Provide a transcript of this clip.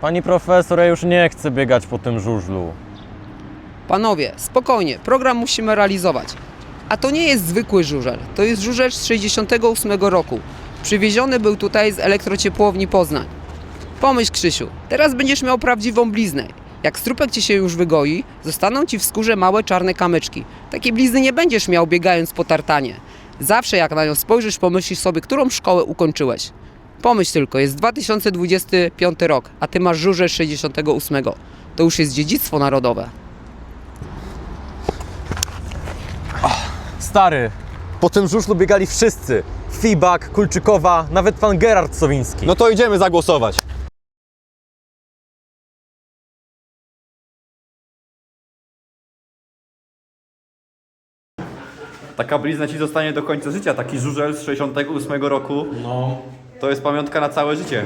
Pani profesor, ja już nie chcę biegać po tym żużlu. Panowie, spokojnie, program musimy realizować. A to nie jest zwykły żużel, to jest żużel z 68 roku. Przywieziony był tutaj z elektrociepłowni Poznań. Pomyśl Krzysiu, teraz będziesz miał prawdziwą bliznę. Jak strupek ci się już wygoi, zostaną ci w skórze małe czarne kamyczki. Takiej blizny nie będziesz miał biegając po tartanie. Zawsze jak na nią spojrzysz, pomyślisz sobie, którą szkołę ukończyłeś. Pomyśl tylko, jest 2025 rok, a ty masz z 68. To już jest dziedzictwo narodowe. Stary, po tym żużlu biegali wszyscy. Fibak, Kulczykowa, nawet pan Gerard Sowiński. No to idziemy zagłosować. Taka blizna ci zostanie do końca życia, taki żużel z 68 roku. No. To jest pamiątka na całe życie.